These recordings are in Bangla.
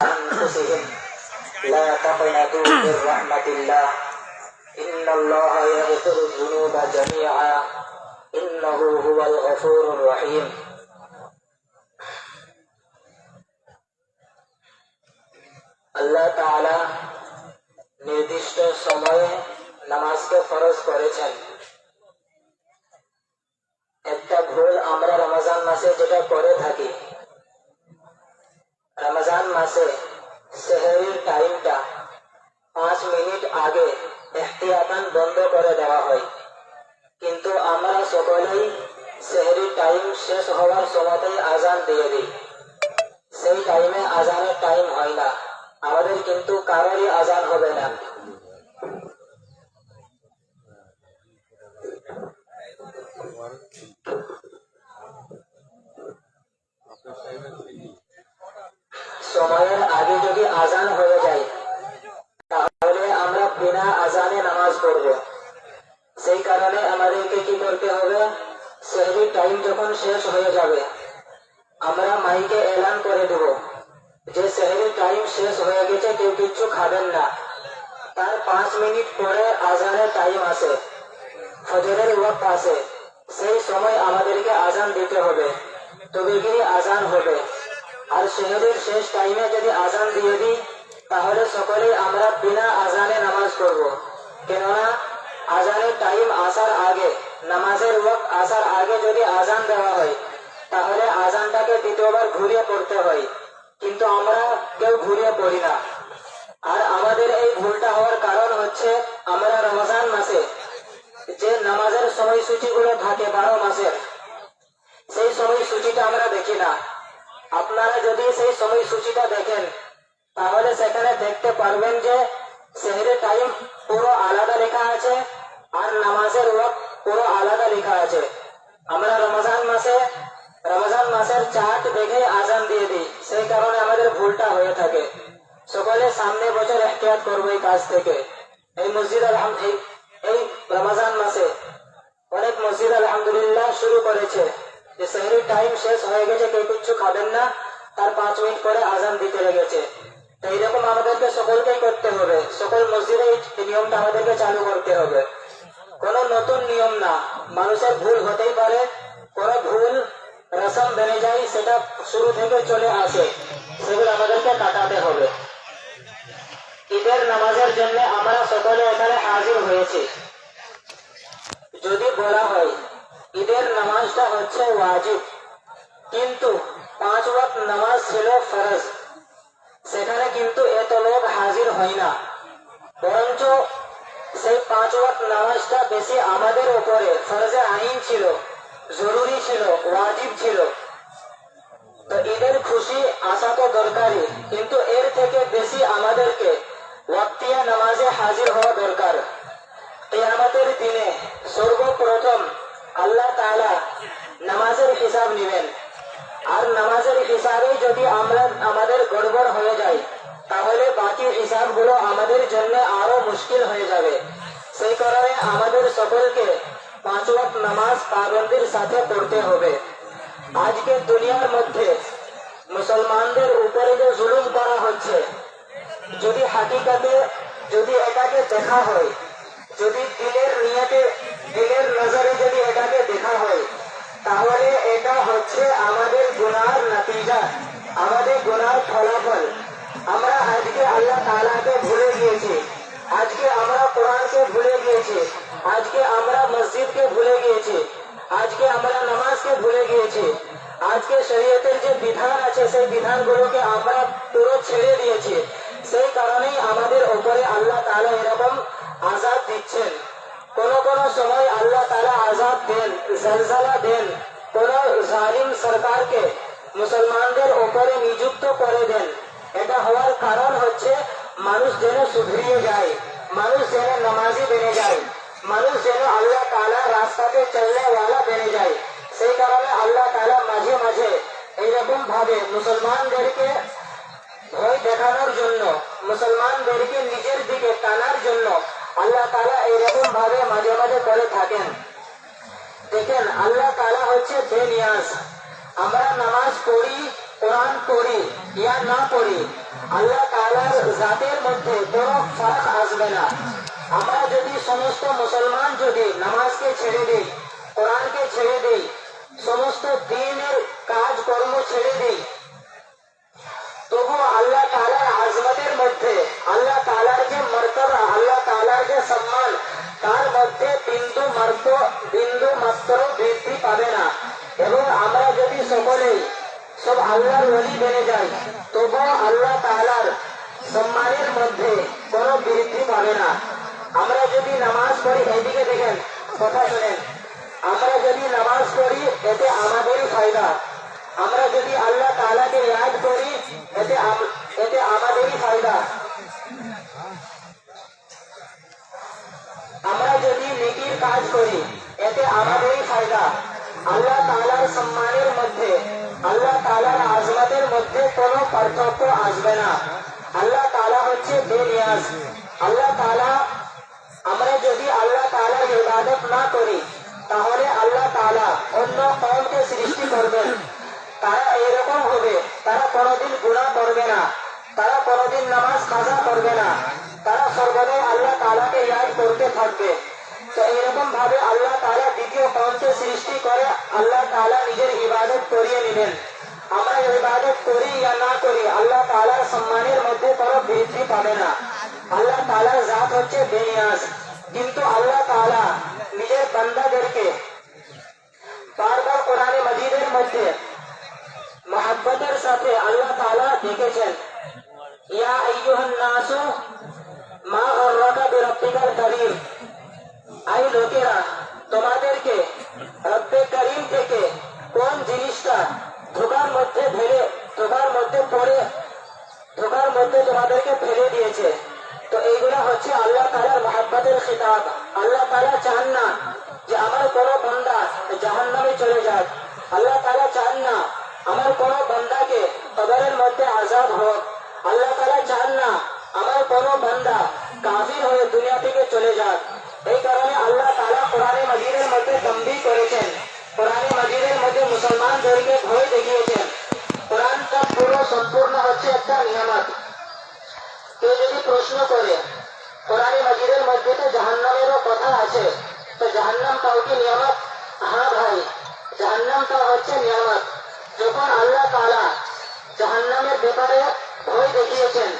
أنفسهم لا تقنطوا من رحمة الله إن الله يغفر الذنوب جميعا إنه هو الغفور الرحيم আল্লাহ তাআলা নির্দিষ্ট সময়ে নামাজকে ফরজ করেছেন একটা ভুল আমরা রমজান মাসে যেটা করে থাকি রমজান মাসে সেহরির টাইমটা পাঁচ মিনিট আগে এহতিয়াতান বন্ধ করে দেওয়া হয় কিন্তু আমরা সকলেই সেহরির টাইম শেষ হওয়ার সময়তেই আজান দিয়ে দিই সেই টাইমে আজানের টাইম হয় না। আমাদের কিন্তু কারোরই আজান হবে না। আগে যদি আজান হয়ে যায়, তাহলে আমরা বিনা আজানে নামাজ পড়ব। সেই কারণে আমাদেরকে কি করতে হবে? সেহরি টাইম যখন শেষ হয়ে যাবে, আমরা মাইকে এলান করে দেব। যে সেহরি টাইম শেষ হয়ে গেছে, কেউ কিচ্ছু খাবেন না। তার পাঁচ মিনিট পরে আজানের টাইম আছে। ফজরের ওয়াক্ত আছে। সেই সময় আমাদেরকে আজান দিতে হবে। তবে গিয়ে আজান হবে। আর শহরের শেষ টাইমে যদি আজান দিয়ে দিই, তাহলে সকলেই আমরা বিনা আজানে নামাজ পড়ব। কেননা, আজানের টাইম আসার আগে, নামাজের ওয়াক্ত আসার আগে যদি আজান দেওয়া হয়, তাহলে আজানটাকে দ্বিতীয়বার ঘুরিয়ে পড়তে হয়। কিন্তু আমরা কেউ ঘুরিয়ে পড়ি না। আর আমাদের এই ভুলটা হওয়ার কারণ হচ্ছে আমরা রমজান মাসে যে নামাজের সময়সূচি গুলো থাকে বারো মাসের, সেই সময়সূচিটা আমরা দেখি না। আপনারা যদি সেই সময়সূচিটা দেখেন, তাহলে সেখানে দেখতে পারবেন যে শহরে টাইম পুরো আলাদা লেখা আছে আর নামাজের ওয়াক্ত পুরো আলাদা লেখা আছে। আমরা রমজান মাসে, রমজান মাসের চার্ট দেখে আজান দিয়ে দিই। সেই কারণে আমাদের ভুলটা হয়ে থাকে। সকলে সামনে বছর এহতিয়াত করব এই কাজ থেকে। এই মসজিদ এই রমজান মাসে অনেক মসজিদ আলহামদুলিল্লাহ শুরু করেছে। যে শহরের টাইম শেষ হয়ে গেছে, কেউ কিচ্ছু খাবেন না। তার পাঁচ মিনিট পরে আজান দিতে লেগেছে। তো এইরকম আমাদেরকে সকলকেই করতে হবে। সকল মসজিদে এই নিয়মটা আমাদেরকে চালু করতে হবে। কোনো নতুন নিয়ম না। মানুষের ভুল হতেই পারে। কোনো ভুল রসম বেড়ে যায়, সেটা শুরু থেকে চলে আসে। সেগুলো আমাদেরকে কাটাতে হবে। ঈদের নামাজের জন্য আমরা সকলে এখানে হাজির হয়েছি। যদি বলা হয় ঈদের নামাজটা হচ্ছে ওয়াজিব। কিন্তু পাঁচ ওয়াক্ত নামাজ ছিল ফরজ। সেখানে কিন্তু এত লোক হাজির হয় না। বরঞ্চ সেই পাঁচ ওয়াক্ত নামাজটা বেশি আমাদের উপরে ফরজে আইন ছিল, জরুরি ছিল, ওয়াজিব ছিল। তো ঈদের খুশি আসা তো দরকারই। কিন্তু এর থেকে বেশি আমাদেরকে ওয়াক্তিয়া নামাজে হাজির হওয়া দরকার কেয়ামতের দিনে সর্বপ্রথম আল্লাহ তাআলা নামাজের হিসাব নেবেন আর নামাজের হিসাবে যদি আমরা আমাদের গড়বড় হয়ে যায়। তাহলে বাকি হিসাবগুলো আমাদের জন্য আরও মুশকিল হয়ে যাবে। সেই কারণে আমাদের সকলকে পাঁচ ওয়াক্ত নামাজ পাবন্দির সাথে পড়তে হবে। আজকে দুনিয়ার মধ্যে মুসলমানদের উপরে যে জুলুম করা হচ্ছে, যদি হাকিকাতে, যদি এটাকে দেখা হয়, যদি দিলের নিয়তে, দিলের নজরে যদি এটাকে দেখা হয়, তাহলে এটা হচ্ছে আমাদের গুনার নতিজা। আমাদের গুনার ফলাফল আমরা আজকে আল্লাহ তাআলাকে ভুলে গিয়েছি। আজকে আমরা কোরআনকে ভুলে গিয়েছি। আজকে আমরা মসজিদকে ভুলে গিয়েছি। আজকে আমরা নামাজকে ভুলে গিয়েছি। আজকে শরীয়তের যে বিধান আছে, সেই বিধানগুলোকে আমরা পুরো ছেড়ে দিয়েছি। সেই কারণেই আমাদের উপরে আল্লাহ তাআলা এরকম আজাদ দিচ্ছেন। কোন কোন সময় আল্লাহ তাআলা আজাদ দেন, জলজালা দেন। কোন জালিম সরকারকে মুসলমানদের ওপরে নিযুক্ত করে দেন। এটা হওয়ার কারণ হচ্ছে মানুষ যেন সুধরিয়ে যায়, মানুষ যেন নামাজি বেড়ে যায়, মানুষ যেন আল্লাহ তালা রাস্তাতে চলনে ওয়ালা বেড়ে যায়। সেই কারণে আল্লাহ তালা মাঝে মাঝে এইরকম ভাবে মুসলমানদেরকে ভয় দেখানোর জন্য, মুসলমানদেরকে নিজের দিকে টানার জন্য আল্লাহ তালা এইরকম ভাবে মাঝে মাঝে করে থাকেন। দেখেন, আল্লাহ তালা হচ্ছে বেনিয়াজ। আমরা নামাজ পড়ি, কোরআন পড়ি, ইয়া না পড়ি, আল্লাহ জাতের মধ্যে কোনো ফারাক আসবে না। আমরা যদি সমস্ত মুসলমান যদি নামাজকে ছেড়ে দিই, কোরআনকে ছেড়ে দিই, সমস্ত দিনের কাজ কর্ম ছেড়ে দিই, তবু আল্লাহ তালার আজমতের মধ্যে, আল্লাহ তালার যে মর্তবা, আল্লাহ তালার যে সম্মান সব আল্লাহর ওলি বেড়ে যাই তবু আল্লাহ তালার সম্মানের মধ্যে কোনো বৃদ্ধি পাবে না আমরা যদি নামাজ পড়ি এইদিকে দেখেন কথা শোনেন আমরা যদি নামাজ পড়ি এতে আমাদেরই ফায়দা আমরা যদি আল্লাহ তাআলাকে ইয়াদ করি এতে আম- এতে আমাদেরই ফায়দা আমরা যদি নেকির কাজ করি এতে আমাদেরই ফায়দা আল্লাহ তাআলার সম্মানের মধ্যে আল্লাহ তাআলার আজমতের মধ্যে কোনো পার্থক্য আসবে না। আল্লাহ তাআলা হচ্ছে বেনিয়াজ আল্লাহ তাআলা, আমরা যদি আল্লাহ তাআলার ইবাদত না করি, তাহলে আল্লাহ তাআলা অন্য কওমকে সৃষ্টি করবেন। তারা এরকম হবে, তারা কোনোদিন গুনাহ করবে না। তারা কোনোদিন নামাজ কাজা করবে না। তারা সর্বদাই আল্লাহ তালাকে ইয়াদ করতে থাকবে। তো এরকম ভাবে আল্লাহ তাআলা দ্বিতীয় কওমকে সৃষ্টি করে, আল্লাহ তাআলা নিজের ইবাদত করিয়ে নেবেন। আমরা ইবাদত করি ইয়া না করি, আল্লাহ তাআলার সম্মানের মধ্যে কোনো বৃদ্ধি পাবে না। আল্লাহ তাআলার জাত হচ্ছে বেনিয়াজ। কিন্তু আল্লাহ তাআলা নিজের বান্দাদেরকে বারবার কোরআনে মজিদের মধ্যে মহাব্বতের সাথে আল্লাহ তাআলা ডেকেছেন। ইয়া আইয়ুহান নাসু মা গররাকা বিরাব্বিকাল কারীম। আই লোকেরা, তোমাদেরকে রব্বে করিম থেকে কোন জিনিসটা ধোকার মধ্যে ফেলে, ধোকার মধ্যে পড়ে, ধোকার মধ্যে তোমাদেরকে ফেলে দিয়েছে? তো এইগুলা হচ্ছে আল্লাহ তালার মহাব্বতের খিতাব। আল্লাহ তালা চান না যে আমার কোনো বন্দা জাহান নামে চলে যাক। আল্লাহ তালা চান না আমার কোনো বন্দাকে কবরের মধ্যে আজাদ হোক। আল্লাহ তালা চান না আমার কোনো বান্দা কাফির হয়ে দুনিয়া থেকে চলে যাক। এই কারণে আল্লাহ তালা কোরআনে মজিদের মধ্যে তম্বি করেছেন। কোরআনে মজিদের মধ্যে মুসলমানদেরকে ভয় দেখিয়েছেন। কোরআনটা পুরো সম্পূর্ণ হচ্ছে একটা নিয়ামত। কেউ যদি প্রশ্ন করে, কোরআনে মজিদের মধ্যে তো জাহান্নামেরও কথা আছে, তো জাহান্নাম কাউকে নিয়ামত? হ্যাঁ ভাই জাহান্নামটা হচ্ছে নিয়ামত। যখন আল্লাহ তাআলা জাহান্নামের ব্যাপারে ভয় দেখিয়েছেন,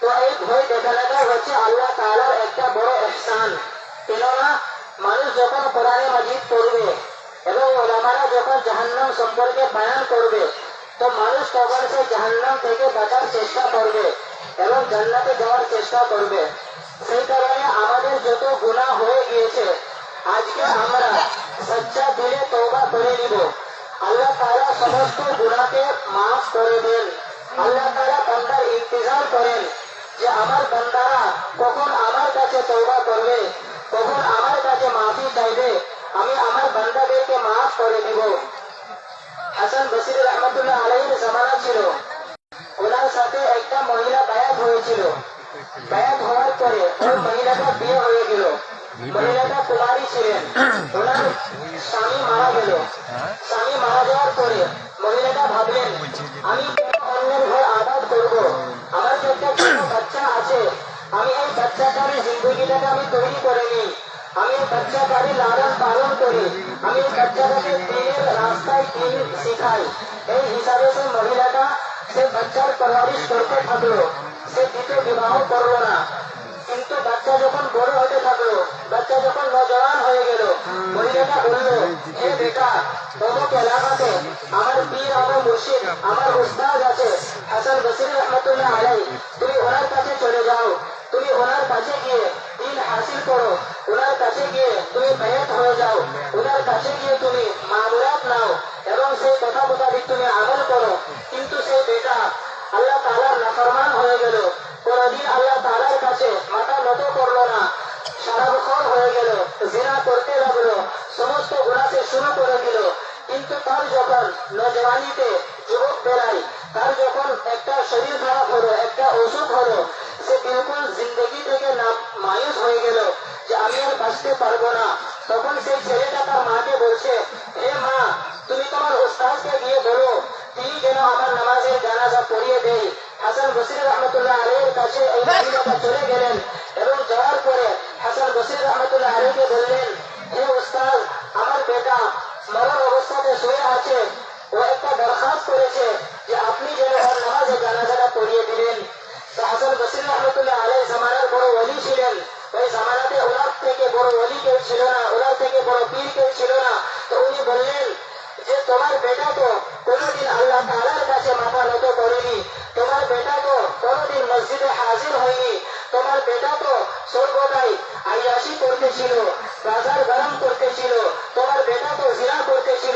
তো এই ভয় দেখানোটা হচ্ছে আল্লাহ তাআলার একটা বড় ইহসান কেননা মানুষ যখন কোরআনে মজিদ পড়বে এবং ওলামারা যখন জাহান্নাম সম্পর্কে বয়ান করবে তো মানুষ তখন সে জাহান্নাম থেকে বাঁচার চেষ্টা করবে এবং জান্নাতে যাওয়ার চেষ্টা করবে সেই কারণে আমাদের যত গুনাহ হয়ে গিয়েছে আজকে আমরা সচ্চা দিলে তওবা করে নিব আল্লাহ তাআলা সমস্ত গুনাহকে মাফ করে দেন আল্লাহ তাআলা বান্দার ইন্তজার করেন যে আমার বান্দারা কখন আমার কাছে তওবা করবে কখন আমার কাছে মাফি চাইবে, আমি আমার বান্দাদেরকে মাফ করে দিব। হাসান বসির রহমতুল্লাহ আলাইহির জামানা ছিল। ওনার সাথে একটা মহিলা বায়াত হয়েছিল। বায়াত হওয়ার পরে ওই মহিলাটা বিয়ে হয়ে গেল। মহিলাটা কুমারী ছিলেন। ওনার স্বামী মারা গেল। স্বামী মারা যাওয়ার পরে মহিলাটা ভাবলেন, আমি অন্যের ঘর আবাদ করব। আমার যে একটা বাচ্চা আছে আমি এই বাচ্চাটার জিন্দগিটাকে আমি তৈরি করে নিই আমি বাচ্চাটাকে লালন পালন করি। আমি বাচ্চাটাকে দিনের রাস্তায় দিন শিখাই। এই হিসাবে সে মহিলাটা সে বাচ্চার পরওয়ারিশ করতে থাকল, সে দ্বিতীয় বিবাহ করল না। কিন্তু বাচ্চা যখন বড় হতে থাকল, বাচ্চা যখন নজওয়ান হয়ে গেল, মহিলাটা বলল হে বেটা অমুক এলাকাতে আমার পীর আমার মুর্শিদ, আমার উস্তাদ আছে। হাসান বসির রহমতুল্লাহ আলাই তুমি ওনার কাছে চলে যাও। তুমি ওনার কাছে গিয়ে দিন হাসিল করো। ওনার কাছে গিয়ে তুমি বেয়াত হয়ে যাও। ওনার কাছে গিয়ে তুমি মামুলাত নাও এবং সেই কথা মোতাবিক তুমি আমল করো। কিন্তু সেই বেটা আল্লাহ তাআলার নাফরমান হয়ে গেল। কোনদিন আল্লাহ তাআলার কাছে মাথা নত করল না। সারাক্ষণ হয়ে গেল, জিনা করতে লাগল, সমস্ত গুণাকে শুরু করে দিল। কিন্তু তার যখন নজওয়ানিতে যুবক বেলায়, তার যখন একটা শরীর খারাপ হলো, একটা অসুখ হলো সে জিন্দগি থেকে মায়ুস হয়ে গেল যে আমি আর বাঁচতে পারব না, তখন সেই ছেলেটা তার মাকে বলছে, হে মা, তুমি তোমার ওস্তাদকে গিয়ে বলো, তিনি যেন আমার নামাজ বসির রহমতুল্লাহ আলীর কাছে এই মহিলাটা চলে গেলেন এবং যাওয়ার পরে হাসান বসির রহমতুল্লাহ আলীকে বললেন, হে উস্তাদ আমার বেটা মরণ অবস্থাতে শুয়ে আছে। ও একটা দরখাস্ত করেছে যে আপনি যেন ওর নামাজে জানাজাটা পড়িয়ে কোনোদিন আল্লাহ তালার কাছে মাথা নত করেনি। তোমার বেটা তো কোনোদিন মসজিদে হাজির হয়নি। তোমার বেটা তো সর্বদাই আইয়াসি করতেছিল, বাজার গরম করতেছিল, তোমার বেটা তো জিরা করতেছিল।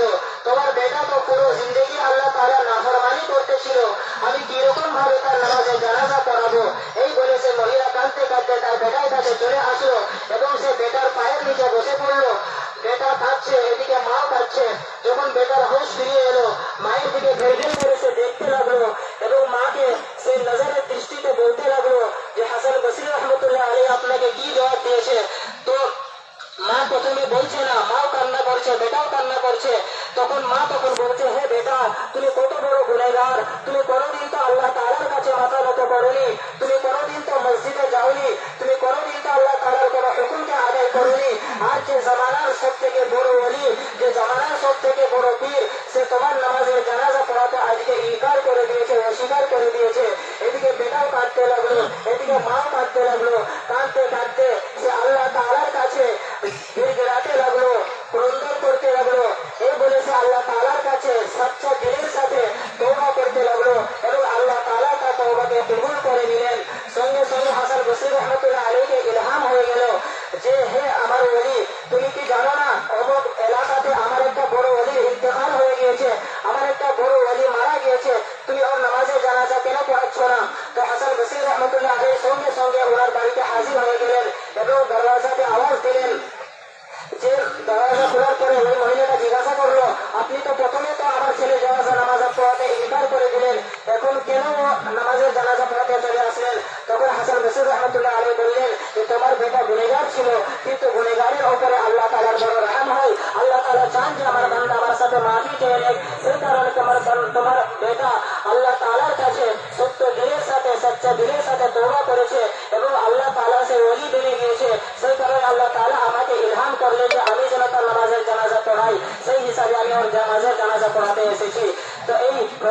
প্রথমে বলছে না, মাও কান্না করছে, বেটাও কান্না করছে। তখন মা তখন বলছে, হে বেটা, তুমি কত বড় গুনেগার তুমি কোনোদিন তো আল্লাহ তাআলার কাছে মাথা নত করনি, তুমি কোনোদিন তো মসজিদে যাওনি, তুমি কোনোদিন তো আল্লাহ তাআলার কোনো হুকুমকে আদায় করনি। আর যে জামানার সব থেকে বড় ওলি, যে জামানার সব থেকে বড় পীর, সে তোমার নামাজের জানাজা পড়াতে আজকে ইনকার করে দিয়েছে, অস্বীকার করে দিয়েছে। এদিকে বেটাও কাঁদতে লাগল, এদিকে মাও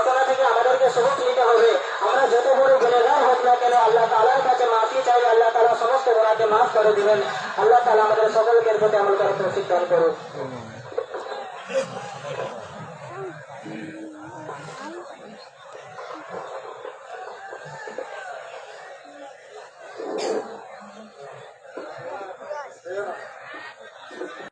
ঘটনা থেকে আমাদেরকে সবক নিতে হবে। আমরা যত বড় গুণেগার হোক না কেন, আল্লাহ তালার কাছে মাফি চাই, আল্লাহ তালা সমস্ত গোড়াকে মাফ করে দিবেন। আল্লাহ তালা আমাদের সকলকে প্রতি আমল করার তৌফিক দান